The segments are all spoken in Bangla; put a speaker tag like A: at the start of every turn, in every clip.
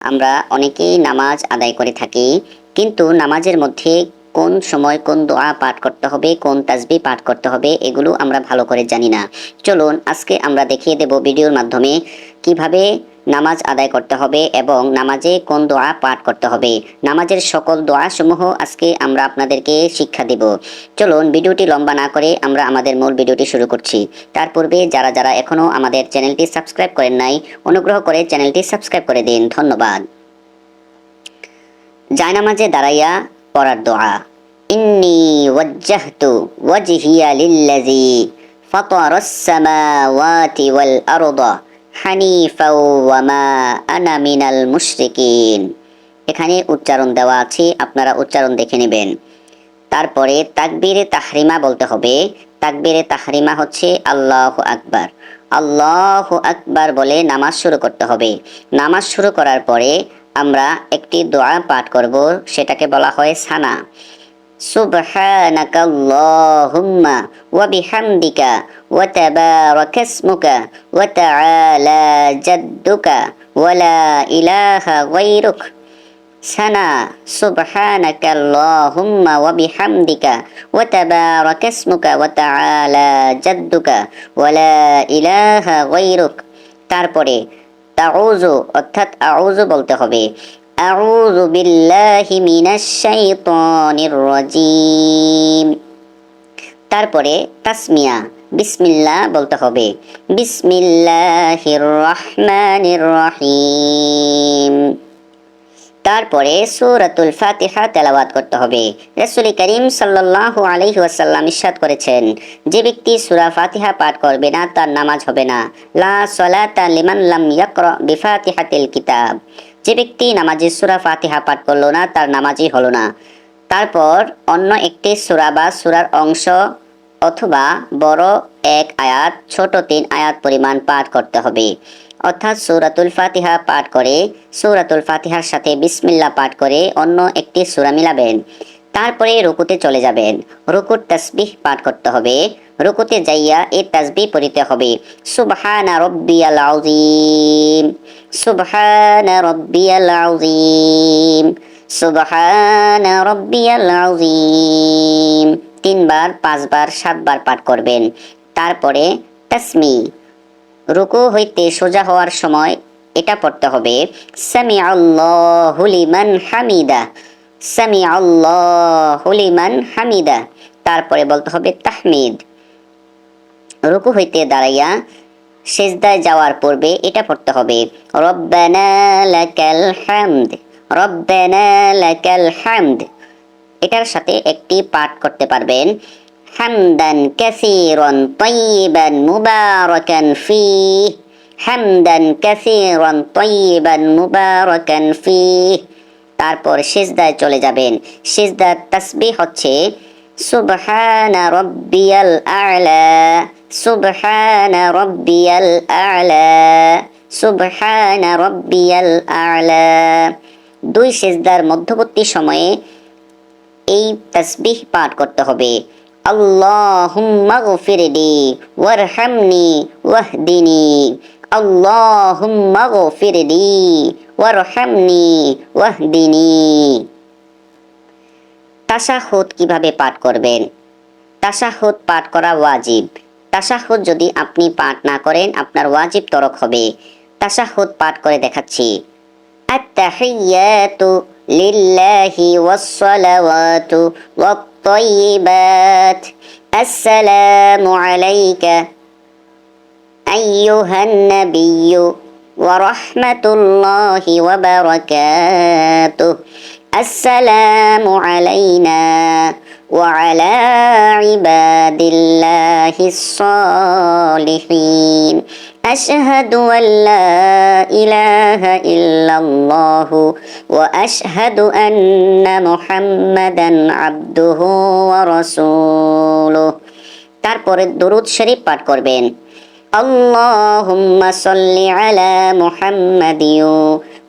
A: আমরা অনেকেই নামাজ আদায় করে থাকি, কিন্তু নামাজের মধ্যে কোন সময় কোন দোয়া পাঠ করতে হবে, কোন তাজবি পাঠ করতে হবে, এগুলো আমরা ভালো করে জানি না। চলুন আজকে আমরা দেখিয়ে দেব ভিডিওর মাধ্যমে কীভাবে নামাজ আদায় করতে হবে এবং নামাজে কোন দোয়া পাঠ করতে হবে। নামাজের সকল দোয়া সমূহ আজকে আমরা আপনাদেরকে শিক্ষা দেব। চলুন, ভিডিওটি লম্বা না করে আমরা আমাদের মূল ভিডিওটি শুরু করছি। তার পূর্বে যারা যারা এখনও আমাদের চ্যানেলটি সাবস্ক্রাইব করেন নাই, অনুগ্রহ করে চ্যানেলটি সাবস্ক্রাইব করে দিন। ধন্যবাদ। জায়নামাজে দাঁড়াইয়া পড়ার দোয়া। ইন্নি ওয়াজ্জাহতু ওয়াজহিয়া লিল্লাযী ওয়াল আরদা। হানিফাও ওয়া মা আনা মিনাল মুশরিকিন। এখানে উচ্চারণ দেওয়া আছে, আপনারা উচ্চারণ দেখে নেবেন। তারপরে তাকবীরে তাহরিমা বলতে হবে। তাকবীরে তাহরিমা হচ্ছে আল্লাহ আকবার। আল্লাহ আকবার বলে নামাজ শুরু করতে হবে। নামাজ শুরু করার পরে আমরা একটি দোয়া পাঠ করব, সেটাকে বলা হয় সানা। سبحانك اللهم وبحمدك وتبارك اسمك وتعالى جدك ولا إله غيرك سنا سبحانك اللهم وبحمدك وتبارك اسمك وتعالى جدك ولا إله غيرك তারপরে তাউজু অর্থাৎ আউজু বলতে হবে আউযু বিল্লাহি মিনাশ শাইতানির রাজিম। তারপরে তাসমিয়া, বিসমিল্লাহ বলতে হবে। বিসমিল্লাহির রহমানির রহিম। তারপরে সূরাতুল ফাতিহা তেলাওয়াত করতে হবে। রাসূল করিম সাল্লাল্লাহু আলাইহি ওয়াসাল্লাম ইরশাদ করেছেন, যে ব্যক্তি সূরা ফাতিহা পাঠ করবে না, তার নামাজ হবে না। লা সালাতা লিমান লাম ইয়াকরা বিফাতিহাতিল কিতাব। যে ব্যক্তি নামাজে সূরা ফাতিহা পাঠ করল না, তার নামাজই হলো না। তারপর অন্য একটি সূরা বা সূরার অংশ অথবা বড় এক আয়াত, ছোট তিন আয়াত পরিমাণ পাঠ করতে হবে। অর্থাৎ সূরাতুল ফাতিহা পাঠ করে সূরাতুল ফাতিহার সাথে বিসমিল্লা পাঠ করে অন্য একটি সূরা মিলাবেন। তারপরে রুকুতে চলে যাবেন। রুকুর তাসবিহ পাঠ করতে হবে। রুকুতে যাইয়া এই তাসবিহ পড়িতে হবে। আযীম। সুবহানা রব্বিয়াল আযীম, সুবহানা রব্বিয়াল আযীম। তিনবার, পাঁচবার, সাতবার পাঠ করবেন। তারপরে তাসমি রুকু হইতে সোজা হওয়ার সময় এটা পড়তে হবে সামি আল্লাহু লিমান হামিদা সামি আল্লাহু লিমান হামিদা। তারপরে বলতে হবে তাহমিদ। রুকু হইতে দাঁড়াইয়া সেজদায় যাওয়ার পূর্বে এটা পড়তে হবে। রব্বানা লাকাল হামদ, রব্বানা লাকাল হামদ। এটার সাথে একটি পাঠ করতে পারবেন। হামদান কাসীরান তাইয়িবান মুবারাকান ফীহ। হামদান কাসীরান তাইয়িবান মুবারাকান ফীহ। তারপর সিজদায় চলে যাবেন। সিজদার তাসবিহ হচ্ছে, সুবহানা রাব্বিয়াল আ'লা। সুবহানা রাব্বিয়াল আ'লা, সুবহানা রাব্বিয়াল আ'লা। দুই সিজদার মধ্যবর্তী সময়ে এই তাসবিহ পাঠ করতে হবে। আল্লাহুম্মা গফিরলি ওয়ারহামনি ওয়াহদিনি। আল্লাহুম্মা গফিরলি ওয়ারহামনি ওয়াহদিনি। তাশাহুদ কীভাবে পাঠ করবেন? তাশাহুদ পাঠ করা ওয়াজিব। তাশাহুদ যদি আপনি পাঠ না করেন আপনার ওয়াজিব তরক হবে তাশাহুদ পাঠ করে দেখাচ্ছি التحيات لله والصلوات والطيبات السلام عليك أيها النبي ورحمة الله وبركاته السلام علينا وعلى عباد الله الصالحين أشهد أن لا إله إلا الله وأشهد أن محمدا عبده ورسوله তারপরে দরুদ শরীফ পাঠ করবেন اللهم صل على محمد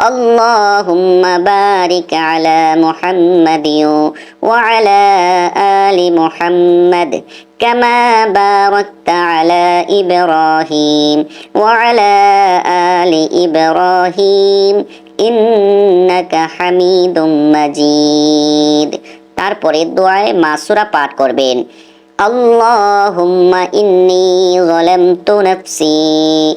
A: اللهم بارك على محمد وعلى آل محمد كما باركت على إبراهيم وعلى آل إبراهيم إنك حميد مجيد তারপরে দোয়ায় মাসুরা পাঠ করবেন اللهم إني ظلمت نفسي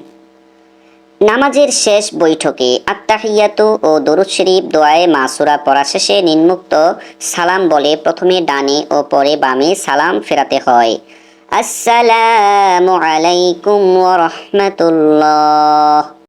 A: নামাজের শেষ বৈঠকে আত্মাহিয়াতু ও দরুদ শরীফ দোয়ায়ে মাসুরা পড়া শেষে নিম্মুক্ত সালাম বলে প্রথমে ডানে ও পরে বামে সালাম ফেরাতে হয়। আসসালামু আলাইকুম ওয়া রাহমাতুল্লাহ।